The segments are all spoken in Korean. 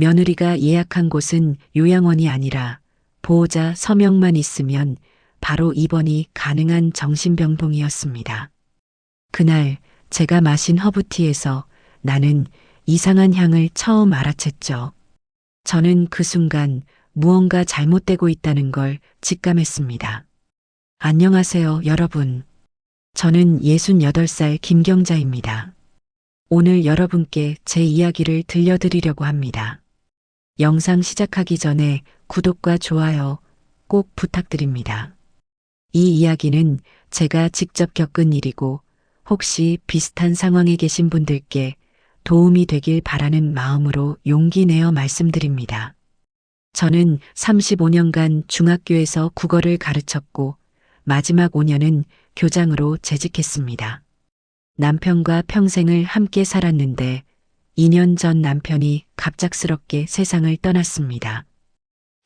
며느리가 예약한 곳은 요양원이 아니라 보호자 서명만 있으면 바로 입원이 가능한 정신병동이었습니다. 그날 제가 마신 허브티에서 나는 이상한 향을 처음 알아챘죠. 저는 그 순간 무언가 잘못되고 있다는 걸 직감했습니다. 안녕하세요, 여러분. 저는 68살 김경자입니다. 오늘 여러분께 제 이야기를 들려드리려고 합니다. 영상 시작하기 전에 구독과 좋아요 꼭 부탁드립니다. 이 이야기는 제가 직접 겪은 일이고 혹시 비슷한 상황에 계신 분들께 도움이 되길 바라는 마음으로 용기 내어 말씀드립니다. 저는 35년간 중학교에서 국어를 가르쳤고 마지막 5년은 교장으로 재직했습니다. 남편과 평생을 함께 살았는데 2년 전 남편이 갑작스럽게 세상을 떠났습니다.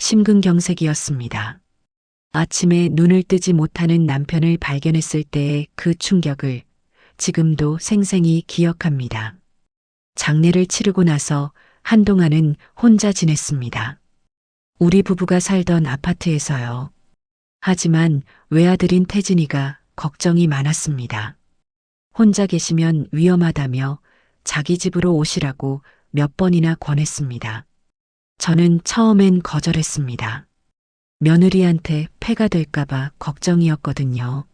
심근경색이었습니다. 아침에 눈을 뜨지 못하는 남편을 발견했을 때의 그 충격을 지금도 생생히 기억합니다. 장례를 치르고 나서 한동안은 혼자 지냈습니다. 우리 부부가 살던 아파트에서요. 하지만 외아들인 태진이가 걱정이 많았습니다. 혼자 계시면 위험하다며 자기 집으로 오시라고 몇 번이나 권했습니다. 저는 처음엔 거절했습니다. 며느리한테 폐가 될까봐 걱정이었거든요.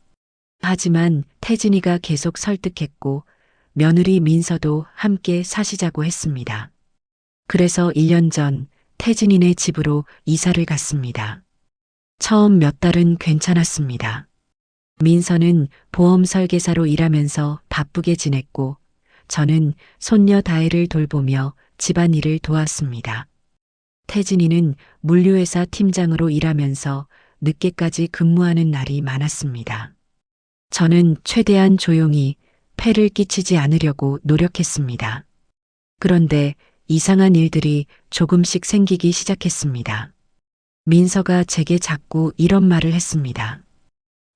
하지만 태진이가 계속 설득했고 며느리 민서도 함께 사시자고 했습니다. 그래서 1년 전 태진이네 집으로 이사를 갔습니다. 처음 몇 달은 괜찮았습니다. 민서는 보험 설계사로 일하면서 바쁘게 지냈고 저는 손녀 다혜를 돌보며 집안일을 도왔습니다. 태진이는 물류회사 팀장으로 일하면서 늦게까지 근무하는 날이 많았습니다. 저는 최대한 조용히 폐를 끼치지 않으려고 노력했습니다. 그런데 이상한 일들이 조금씩 생기기 시작했습니다. 민서가 제게 자꾸 이런 말을 했습니다.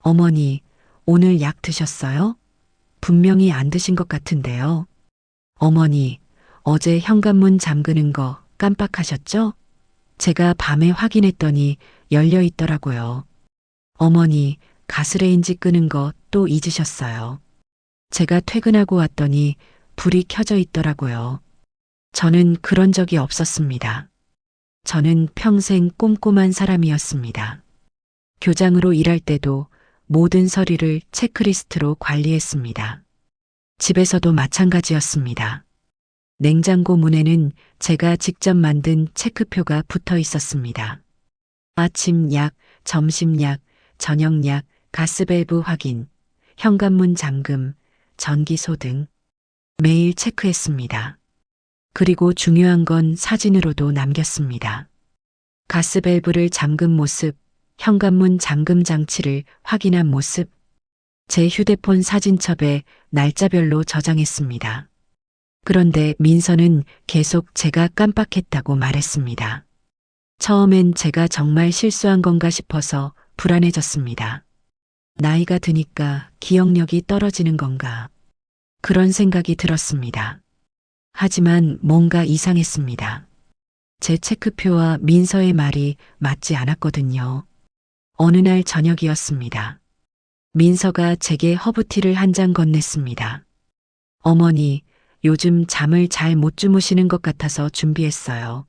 어머니, 오늘 약 드셨어요? 분명히 안 드신 것 같은데요. 어머니, 어제 현관문 잠그는 거 깜빡하셨죠? 제가 밤에 확인했더니 열려 있더라고요. 어머니, 가스레인지 끄는 거 또 잊으셨어요. 제가 퇴근하고 왔더니 불이 켜져 있더라고요. 저는 그런 적이 없었습니다. 저는 평생 꼼꼼한 사람이었습니다. 교장으로 일할 때도 모든 서류를 체크리스트로 관리했습니다. 집에서도 마찬가지였습니다. 냉장고 문에는 제가 직접 만든 체크표가 붙어 있었습니다. 아침 약, 점심 약, 저녁 약, 가스밸브 확인, 현관문 잠금, 전기소 등 매일 체크했습니다. 그리고 중요한 건 사진으로도 남겼습니다. 가스밸브를 잠근 모습, 현관문 잠금 장치를 확인한 모습, 제 휴대폰 사진첩에 날짜별로 저장했습니다. 그런데 민서는 계속 제가 깜빡했다고 말했습니다. 처음엔 제가 정말 실수한 건가 싶어서 불안해졌습니다. 나이가 드니까 기억력이 떨어지는 건가. 그런 생각이 들었습니다. 하지만 뭔가 이상했습니다. 제 체크표와 민서의 말이 맞지 않았거든요. 어느 날 저녁이었습니다. 민서가 제게 허브티를 한 잔 건넸습니다. 어머니, 요즘 잠을 잘 못 주무시는 것 같아서 준비했어요.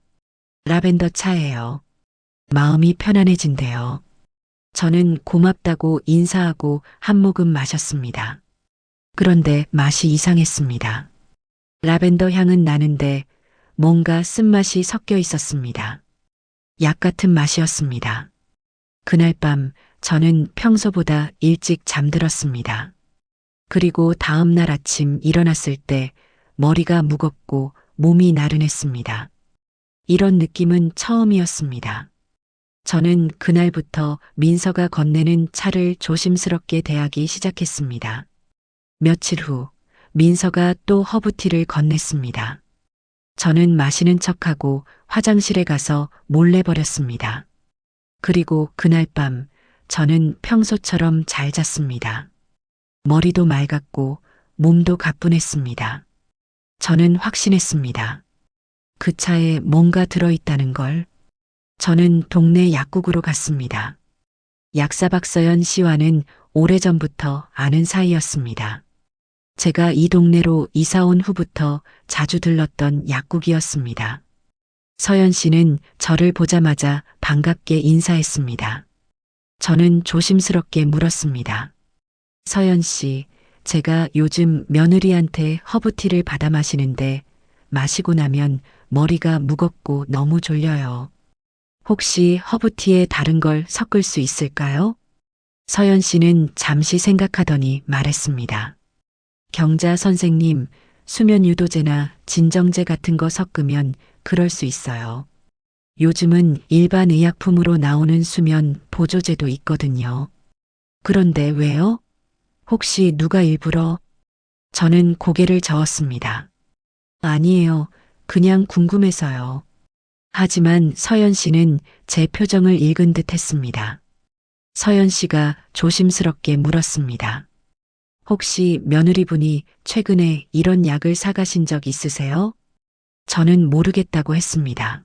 라벤더 차예요. 마음이 편안해진대요. 저는 고맙다고 인사하고 한 모금 마셨습니다. 그런데 맛이 이상했습니다. 라벤더 향은 나는데 뭔가 쓴맛이 섞여 있었습니다. 약 같은 맛이었습니다. 그날 밤 저는 평소보다 일찍 잠들었습니다. 그리고 다음 날 아침 일어났을 때 머리가 무겁고 몸이 나른했습니다. 이런 느낌은 처음이었습니다. 저는 그날부터 민서가 건네는 차를 조심스럽게 대하기 시작했습니다. 며칠 후 민서가 또 허브티를 건넸습니다. 저는 마시는 척하고 화장실에 가서 몰래 버렸습니다. 그리고 그날 밤 저는 평소처럼 잘 잤습니다. 머리도 맑았고 몸도 가뿐했습니다. 저는 확신했습니다. 그 차에 뭔가 들어있다는 걸. 저는 동네 약국으로 갔습니다. 약사 박서연 씨와는 오래전부터 아는 사이였습니다. 제가 이 동네로 이사 온 후부터 자주 들렀던 약국이었습니다. 서연 씨는 저를 보자마자 반갑게 인사했습니다. 저는 조심스럽게 물었습니다. 서연 씨, 제가 요즘 며느리한테 허브티를 받아 마시는데 마시고 나면 머리가 무겁고 너무 졸려요. 혹시 허브티에 다른 걸 섞을 수 있을까요? 서연 씨는 잠시 생각하더니 말했습니다. 경자 선생님, 수면 유도제나 진정제 같은 거 섞으면 그럴 수 있어요. 요즘은 일반 의약품으로 나오는 수면 보조제도 있거든요. 그런데 왜요? 혹시 누가 일부러? 저는 고개를 저었습니다. 아니에요. 그냥 궁금해서요. 하지만 서연 씨는 제 표정을 읽은 듯 했습니다. 서연 씨가 조심스럽게 물었습니다. 혹시 며느리분이 최근에 이런 약을 사가신 적 있으세요? 저는 모르겠다고 했습니다.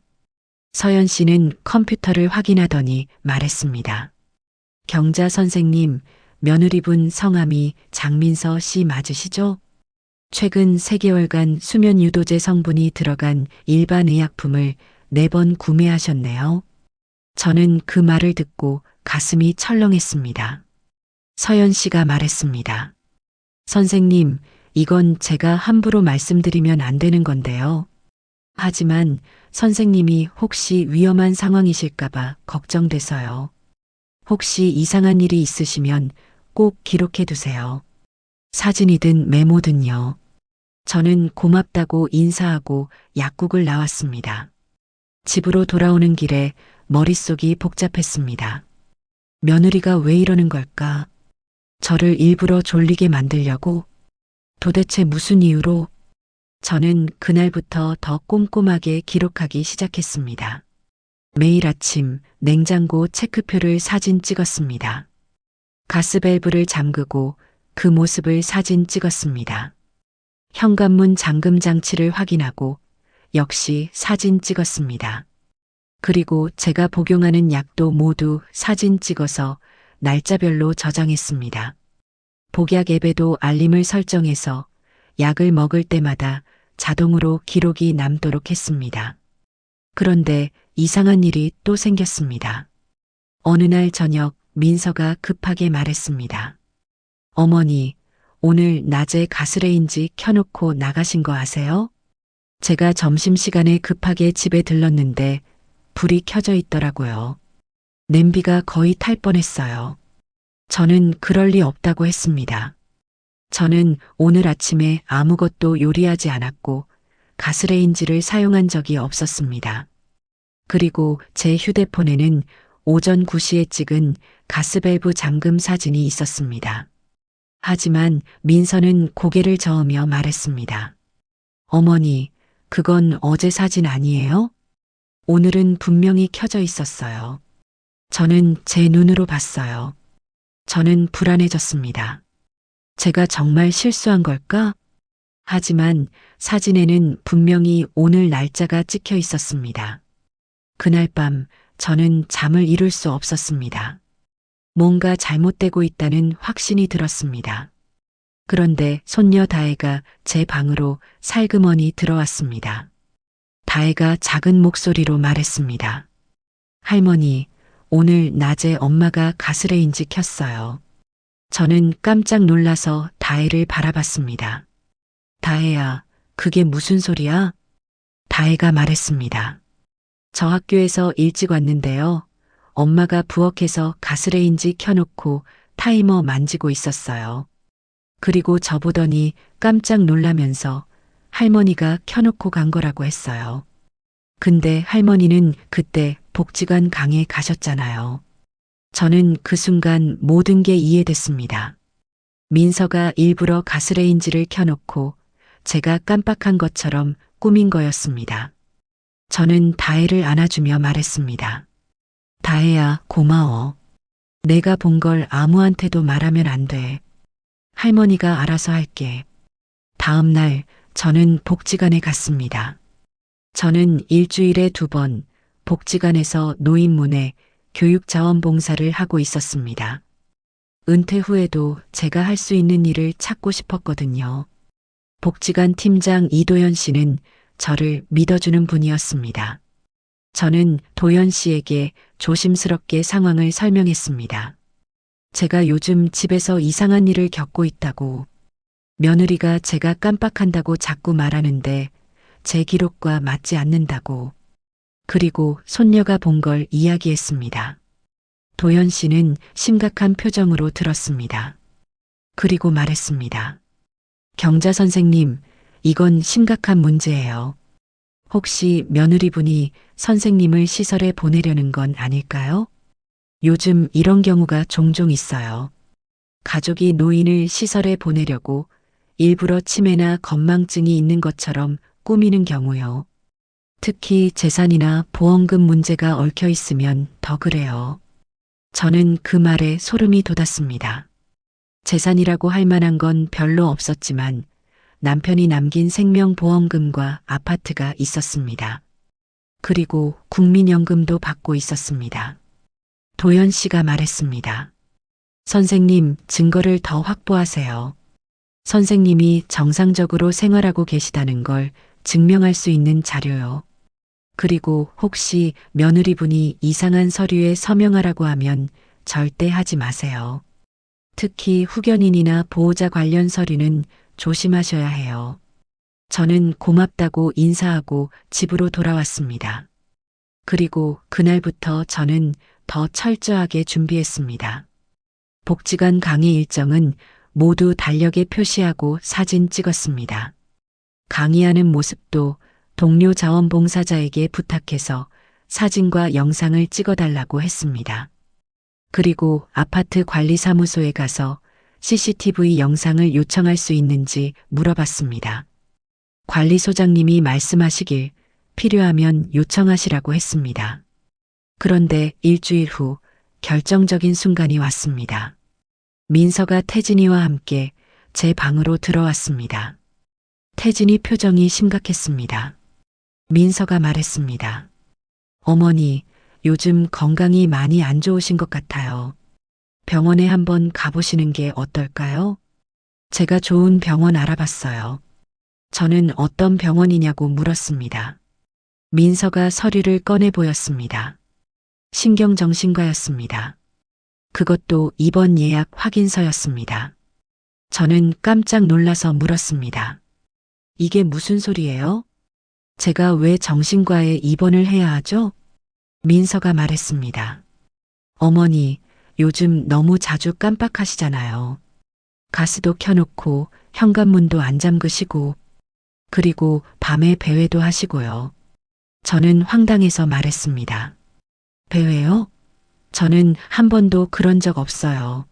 서연 씨는 컴퓨터를 확인하더니 말했습니다. 경자 선생님, 며느리분 성함이 장민서 씨 맞으시죠? 최근 3개월간 수면 유도제 성분이 들어간 일반 의약품을 4번 구매하셨네요. 저는 그 말을 듣고 가슴이 철렁했습니다. 서연 씨가 말했습니다. 선생님, 이건 제가 함부로 말씀드리면 안 되는 건데요. 하지만 선생님이 혹시 위험한 상황이실까봐 걱정돼서요. 혹시 이상한 일이 있으시면 꼭 기록해 두세요. 사진이든 메모든요. 저는 고맙다고 인사하고 약국을 나왔습니다. 집으로 돌아오는 길에 머릿속이 복잡했습니다. 며느리가 왜 이러는 걸까? 저를 일부러 졸리게 만들려고? 도대체 무슨 이유로? 저는 그날부터 더 꼼꼼하게 기록하기 시작했습니다. 매일 아침 냉장고 체크표를 사진 찍었습니다. 가스밸브를 잠그고 그 모습을 사진 찍었습니다. 현관문 잠금 장치를 확인하고 역시 사진 찍었습니다. 그리고 제가 복용하는 약도 모두 사진 찍어서 날짜별로 저장했습니다. 복약 앱에도 알림을 설정해서 약을 먹을 때마다 자동으로 기록이 남도록 했습니다. 그런데 이상한 일이 또 생겼습니다. 어느 날 저녁 민서가 급하게 말했습니다. 어머니, 오늘 낮에 가스레인지 켜놓고 나가신 거 아세요? 제가 점심시간에 급하게 집에 들렀는데 불이 켜져 있더라고요. 냄비가 거의 탈 뻔했어요. 저는 그럴 리 없다고 했습니다. 저는 오늘 아침에 아무것도 요리하지 않았고 가스레인지를 사용한 적이 없었습니다. 그리고 제 휴대폰에는 오전 9시에 찍은 가스밸브 잠금 사진이 있었습니다. 하지만 민서는 고개를 저으며 말했습니다. 어머니, 그건 어제 사진 아니에요? 오늘은 분명히 켜져 있었어요. 저는 제 눈으로 봤어요. 저는 불안해졌습니다. 제가 정말 실수한 걸까? 하지만 사진에는 분명히 오늘 날짜가 찍혀 있었습니다. 그날 밤 저는 잠을 이룰 수 없었습니다. 뭔가 잘못되고 있다는 확신이 들었습니다. 그런데 손녀 다혜가 제 방으로 살그머니 들어왔습니다. 다혜가 작은 목소리로 말했습니다. 할머니, 오늘 낮에 엄마가 가스레인지 켰어요. 저는 깜짝 놀라서 다혜를 바라봤습니다. 다혜야, 그게 무슨 소리야? 다혜가 말했습니다. 저 학교에서 일찍 왔는데요. 엄마가 부엌에서 가스레인지 켜놓고 타이머 만지고 있었어요. 그리고 저보더니 깜짝 놀라면서 할머니가 켜놓고 간 거라고 했어요. 근데 할머니는 그때 복지관 강에 가셨잖아요. 저는 그 순간 모든 게 이해됐습니다. 민서가 일부러 가스레인지를 켜놓고 제가 깜빡한 것처럼 꾸민 거였습니다. 저는 다혜를 안아주며 말했습니다. 다혜야, 고마워. 내가 본 걸 아무한테도 말하면 안 돼. 할머니가 알아서 할게. 다음 날 저는 복지관에 갔습니다. 저는 일주일에 두 번 복지관에서 노인문에 교육자원봉사를 하고 있었습니다. 은퇴 후에도 제가 할 수 있는 일을 찾고 싶었거든요. 복지관 팀장 이도현 씨는 저를 믿어주는 분이었습니다. 저는 도현 씨에게 조심스럽게 상황을 설명했습니다. 제가 요즘 집에서 이상한 일을 겪고 있다고 며느리가 제가 깜빡한다고 자꾸 말하는데 제 기록과 맞지 않는다고 그리고 손녀가 본 걸 이야기했습니다. 도현 씨는 심각한 표정으로 들었습니다. 그리고 말했습니다. 경자 선생님, 이건 심각한 문제예요. 혹시 며느리분이 선생님을 시설에 보내려는 건 아닐까요? 요즘 이런 경우가 종종 있어요. 가족이 노인을 시설에 보내려고 일부러 치매나 건망증이 있는 것처럼 꾸미는 경우요. 특히 재산이나 보험금 문제가 얽혀 있으면 더 그래요. 저는 그 말에 소름이 돋았습니다. 재산이라고 할 만한 건 별로 없었지만 남편이 남긴 생명보험금과 아파트가 있었습니다. 그리고 국민연금도 받고 있었습니다. 도연 씨가 말했습니다. 선생님, 증거를 더 확보하세요. 선생님이 정상적으로 생활하고 계시다는 걸 증명할 수 있는 자료요. 그리고 혹시 며느리분이 이상한 서류에 서명하라고 하면 절대 하지 마세요. 특히 후견인이나 보호자 관련 서류는 조심하셔야 해요. 저는 고맙다고 인사하고 집으로 돌아왔습니다. 그리고 그날부터 저는 더 철저하게 준비했습니다. 복지관 강의 일정은 모두 달력에 표시하고 사진 찍었습니다. 강의하는 모습도 동료 자원봉사자에게 부탁해서 사진과 영상을 찍어달라고 했습니다. 그리고 아파트 관리사무소에 가서 CCTV 영상을 요청할 수 있는지 물어봤습니다. 관리소장님이 말씀하시길 필요하면 요청하시라고 했습니다. 그런데 일주일 후 결정적인 순간이 왔습니다. 민서가 태진이와 함께 제 방으로 들어왔습니다. 태진이 표정이 심각했습니다. 민서가 말했습니다. 어머니, 요즘 건강이 많이 안 좋으신 것 같아요. 병원에 한번 가보시는 게 어떨까요? 제가 좋은 병원 알아봤어요. 저는 어떤 병원이냐고 물었습니다. 민서가 서류를 꺼내 보였습니다. 신경정신과였습니다. 그것도 입원 예약 확인서였습니다. 저는 깜짝 놀라서 물었습니다. 이게 무슨 소리예요? 제가 왜 정신과에 입원을 해야 하죠? 민서가 말했습니다. 어머니, 요즘 너무 자주 깜빡하시잖아요. 가스도 켜놓고 현관문도 안 잠그시고 그리고 밤에 배회도 하시고요. 저는 황당해서 말했습니다. 배회요? 저는 한 번도 그런 적 없어요.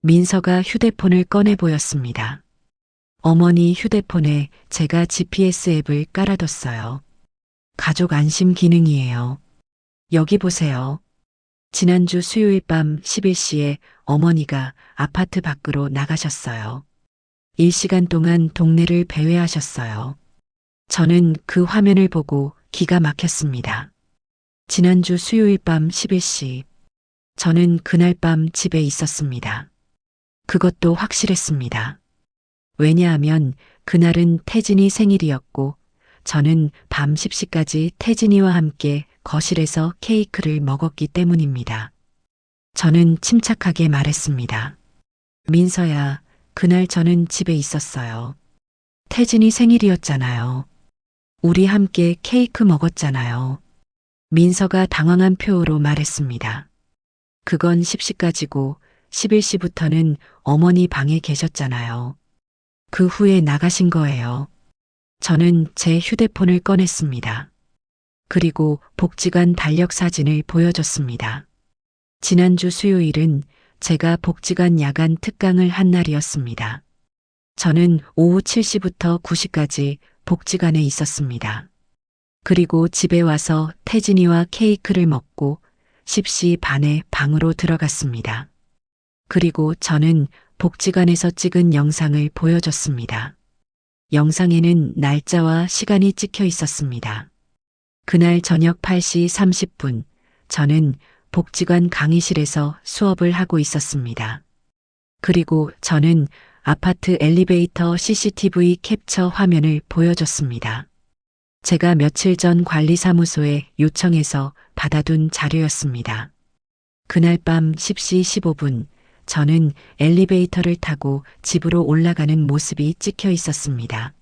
민서가 휴대폰을 꺼내 보였습니다. 어머니 휴대폰에 제가 GPS 앱을 깔아뒀어요. 가족 안심 기능이에요. 여기 보세요. 지난주 수요일 밤 11시에 어머니가 아파트 밖으로 나가셨어요. 1시간 동안 동네를 배회하셨어요. 저는 그 화면을 보고 기가 막혔습니다. 지난주 수요일 밤 11시, 저는 그날 밤 집에 있었습니다. 그것도 확실했습니다. 왜냐하면 그날은 태진이 생일이었고, 저는 밤 10시까지 태진이와 함께 거실에서 케이크를 먹었기 때문입니다. 저는 침착하게 말했습니다. 민서야, 그날 저는 집에 있었어요. 태진이 생일이었잖아요. 우리 함께 케이크 먹었잖아요. 민서가 당황한 표로 말했습니다. 그건 10시까지고 11시부터는 어머니 방에 계셨잖아요. 그 후에 나가신 거예요. 저는 제 휴대폰을 꺼냈습니다. 그리고 복지관 달력 사진을 보여줬습니다. 지난주 수요일은 제가 복지관 야간 특강을 한 날이었습니다. 저는 오후 7시부터 9시까지 복지관에 있었습니다. 그리고 집에 와서 태진이와 케이크를 먹고 10시 반에 방으로 들어갔습니다. 그리고 저는 복지관에서 찍은 영상을 보여줬습니다. 영상에는 날짜와 시간이 찍혀 있었습니다. 그날 저녁 8시 30분, 저는 복지관 강의실에서 수업을 하고 있었습니다. 그리고 저는 아파트 엘리베이터 CCTV 캡처 화면을 보여줬습니다. 제가 며칠 전 관리사무소에 요청해서 받아둔 자료였습니다. 그날 밤 10시 15분, 저는 엘리베이터를 타고 집으로 올라가는 모습이 찍혀 있었습니다.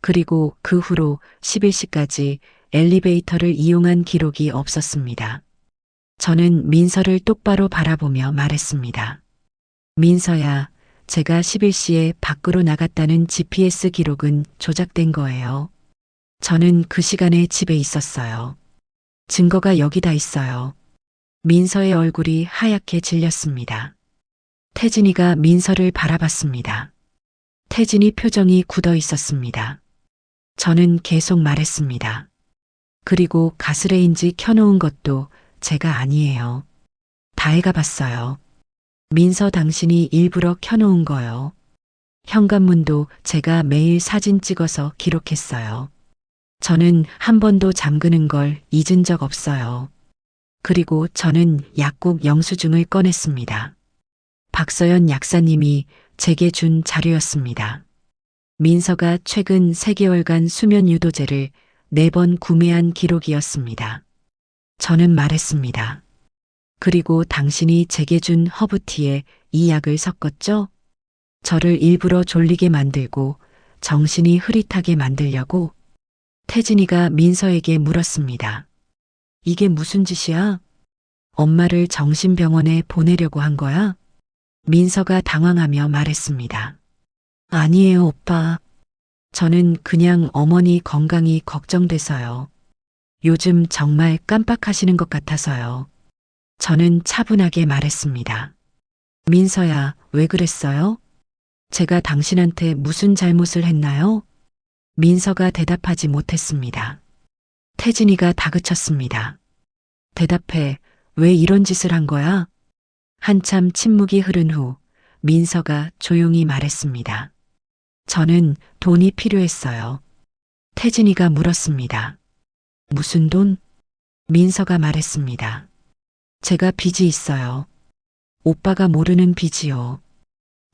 그리고 그 후로 11시까지 엘리베이터를 이용한 기록이 없었습니다. 저는 민서를 똑바로 바라보며 말했습니다. 민서야, 제가 11시에 밖으로 나갔다는 GPS 기록은 조작된 거예요. 저는 그 시간에 집에 있었어요. 증거가 여기 다 있어요. 민서의 얼굴이 하얗게 질렸습니다. 태진이가 민서를 바라봤습니다. 태진이 표정이 굳어 있었습니다. 저는 계속 말했습니다. 그리고 가스레인지 켜놓은 것도 제가 아니에요. 다 해가 봤어요. 민서 당신이 일부러 켜놓은 거요. 현관문도 제가 매일 사진 찍어서 기록했어요. 저는 한 번도 잠그는 걸 잊은 적 없어요. 그리고 저는 약국 영수증을 꺼냈습니다. 박서연 약사님이 제게 준 자료였습니다. 민서가 최근 3개월간 수면 유도제를 4번 구매한 기록이었습니다. 저는 말했습니다. 그리고 당신이 제게 준 허브티에 이 약을 섞었죠? 저를 일부러 졸리게 만들고 정신이 흐릿하게 만들려고 태진이가 민서에게 물었습니다. 이게 무슨 짓이야? 엄마를 정신병원에 보내려고 한 거야? 민서가 당황하며 말했습니다. 아니에요, 오빠. 저는 그냥 어머니 건강이 걱정돼서요. 요즘 정말 깜빡하시는 것 같아서요. 저는 차분하게 말했습니다. 민서야, 왜 그랬어요? 제가 당신한테 무슨 잘못을 했나요? 민서가 대답하지 못했습니다. 태진이가 다그쳤습니다. 대답해, 왜 이런 짓을 한 거야? 한참 침묵이 흐른 후 민서가 조용히 말했습니다. 저는 돈이 필요했어요. 태진이가 물었습니다. 무슨 돈? 민서가 말했습니다. 제가 빚이 있어요. 오빠가 모르는 빚이요.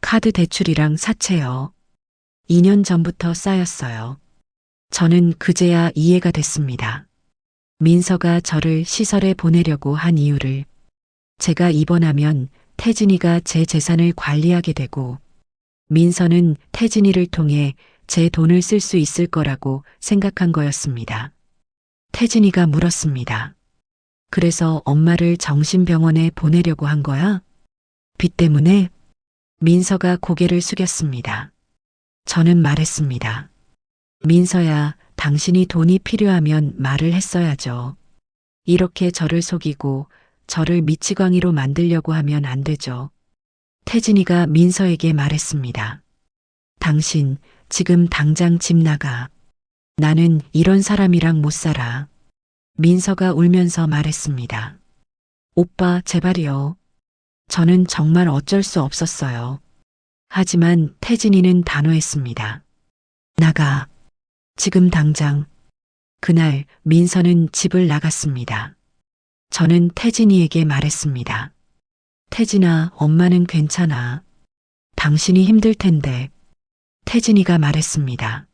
카드 대출이랑 사채요. 2년 전부터 쌓였어요. 저는 그제야 이해가 됐습니다. 민서가 저를 시설에 보내려고 한 이유를 제가 입원하면 태진이가 제 재산을 관리하게 되고 민서는 태진이를 통해 제 돈을 쓸 수 있을 거라고 생각한 거였습니다. 태진이가 물었습니다. 그래서 엄마를 정신병원에 보내려고 한 거야? 빚 때문에? 민서가 고개를 숙였습니다. 저는 말했습니다. 민서야, 당신이 돈이 필요하면 말을 했어야죠. 이렇게 저를 속이고 저를 미치광이로 만들려고 하면 안 되죠. 태진이가 민서에게 말했습니다. 당신 지금 당장 집 나가. 나는 이런 사람이랑 못 살아. 민서가 울면서 말했습니다. 오빠, 제발이요. 저는 정말 어쩔 수 없었어요. 하지만 태진이는 단호했습니다. 나가. 지금 당장. 그날 민서는 집을 나갔습니다. 저는 태진이에게 말했습니다. 태진아, 엄마는 괜찮아. 당신이 힘들 텐데. 태진이가 말했습니다.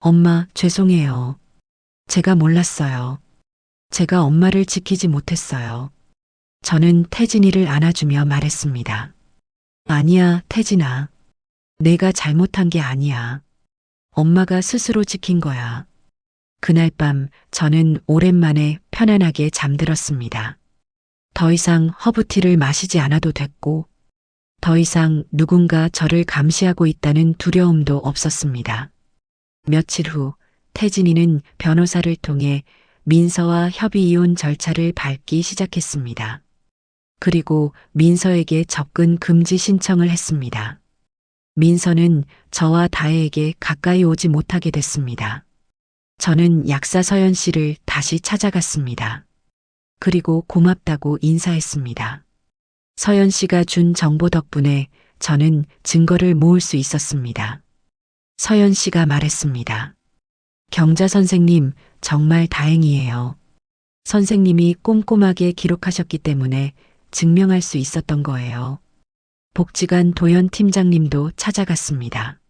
엄마, 죄송해요. 제가 몰랐어요. 제가 엄마를 지키지 못했어요. 저는 태진이를 안아주며 말했습니다. 아니야, 태진아. 내가 잘못한 게 아니야. 엄마가 스스로 지킨 거야. 그날 밤 저는 오랜만에 편안하게 잠들었습니다. 더 이상 허브티를 마시지 않아도 됐고, 더 이상 누군가 저를 감시하고 있다는 두려움도 없었습니다. 며칠 후 태진이는 변호사를 통해 민서와 협의 이혼 절차를 밟기 시작했습니다. 그리고 민서에게 접근 금지 신청을 했습니다. 민서는 저와 다혜에게 가까이 오지 못하게 됐습니다. 저는 약사 서연 씨를 다시 찾아갔습니다. 그리고 고맙다고 인사했습니다. 서연 씨가 준 정보 덕분에 저는 증거를 모을 수 있었습니다. 서연 씨가 말했습니다. 경자 선생님, 정말 다행이에요. 선생님이 꼼꼼하게 기록하셨기 때문에 증명할 수 있었던 거예요. 복지관 도현 팀장님도 찾아갔습니다.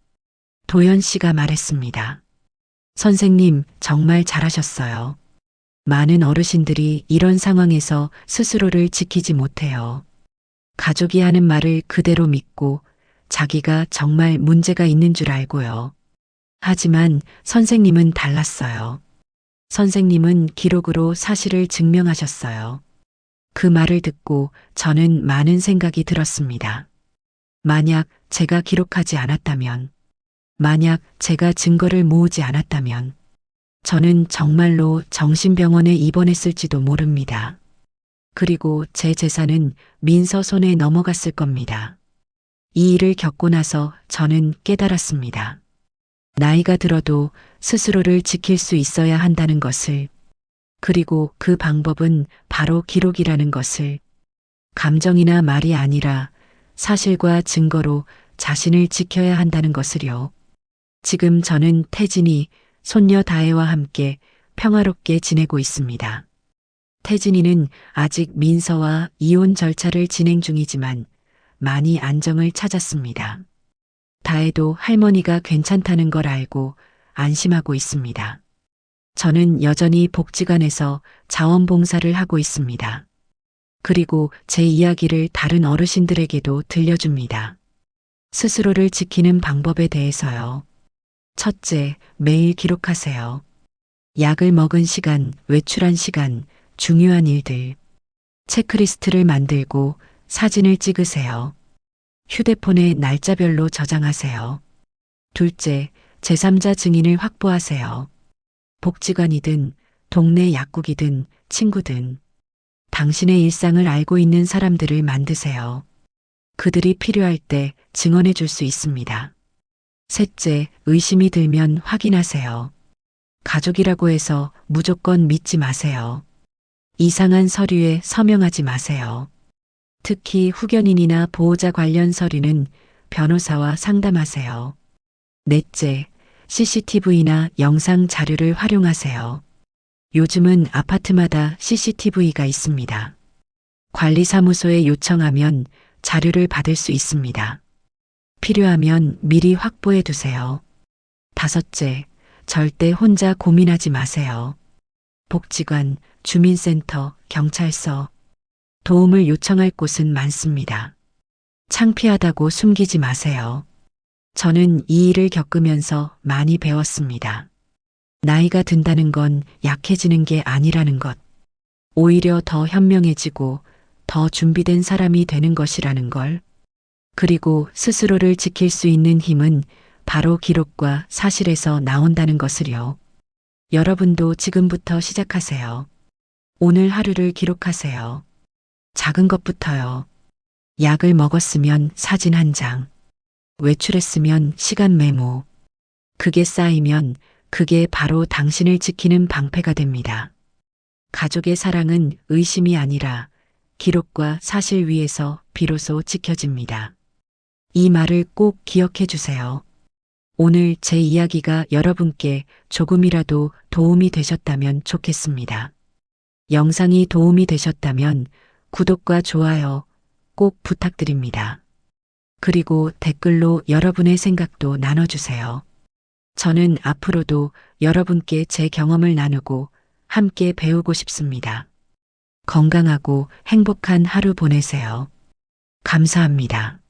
도현 씨가 말했습니다. 선생님, 정말 잘하셨어요. 많은 어르신들이 이런 상황에서 스스로를 지키지 못해요. 가족이 하는 말을 그대로 믿고 자기가 정말 문제가 있는 줄 알고요. 하지만 선생님은 달랐어요. 선생님은 기록으로 사실을 증명하셨어요. 그 말을 듣고 저는 많은 생각이 들었습니다. 만약 제가 기록하지 않았다면, 만약 제가 증거를 모으지 않았다면, 저는 정말로 정신병원에 입원했을지도 모릅니다. 그리고 제 재산은 민서 손에 넘어갔을 겁니다. 이 일을 겪고 나서 저는 깨달았습니다. 나이가 들어도 스스로를 지킬 수 있어야 한다는 것을, 그리고 그 방법은 바로 기록이라는 것을, 감정이나 말이 아니라 사실과 증거로 자신을 지켜야 한다는 것을요. 지금 저는 태진이 손녀 다혜와 함께 평화롭게 지내고 있습니다. 태진이는 아직 민서와 이혼 절차를 진행 중이지만 많이 안정을 찾았습니다. 다혜도 할머니가 괜찮다는 걸 알고 안심하고 있습니다. 저는 여전히 복지관에서 자원봉사를 하고 있습니다. 그리고 제 이야기를 다른 어르신들에게도 들려줍니다. 스스로를 지키는 방법에 대해서요. 첫째, 매일 기록하세요. 약을 먹은 시간, 외출한 시간, 중요한 일들. 체크리스트를 만들고 사진을 찍으세요. 휴대폰에 날짜별로 저장하세요. 둘째, 제3자 증인을 확보하세요. 복지관이든 동네 약국이든 친구든 당신의 일상을 알고 있는 사람들을 만드세요. 그들이 필요할 때 증언해 줄 수 있습니다. 셋째, 의심이 들면 확인하세요. 가족이라고 해서 무조건 믿지 마세요. 이상한 서류에 서명하지 마세요. 특히 후견인이나 보호자 관련 서류는 변호사와 상담하세요. 넷째, CCTV나 영상 자료를 활용하세요. 요즘은 아파트마다 CCTV가 있습니다. 관리사무소에 요청하면 자료를 받을 수 있습니다. 필요하면 미리 확보해 두세요. 다섯째, 절대 혼자 고민하지 마세요. 복지관, 주민센터, 경찰서, 도움을 요청할 곳은 많습니다. 창피하다고 숨기지 마세요. 저는 이 일을 겪으면서 많이 배웠습니다. 나이가 든다는 건 약해지는 게 아니라는 것. 오히려 더 현명해지고 더 준비된 사람이 되는 것이라는 걸. 그리고 스스로를 지킬 수 있는 힘은 바로 기록과 사실에서 나온다는 것을요. 여러분도 지금부터 시작하세요. 오늘 하루를 기록하세요. 작은 것부터요. 약을 먹었으면 사진 한 장. 외출했으면 시간 메모. 그게 쌓이면 그게 바로 당신을 지키는 방패가 됩니다. 가족의 사랑은 의심이 아니라 기록과 사실 위에서 비로소 지켜집니다. 이 말을 꼭 기억해 주세요. 오늘 제 이야기가 여러분께 조금이라도 도움이 되셨다면 좋겠습니다. 영상이 도움이 되셨다면 구독과 좋아요 꼭 부탁드립니다. 그리고 댓글로 여러분의 생각도 나눠주세요. 저는 앞으로도 여러분께 제 경험을 나누고 함께 배우고 싶습니다. 건강하고 행복한 하루 보내세요. 감사합니다.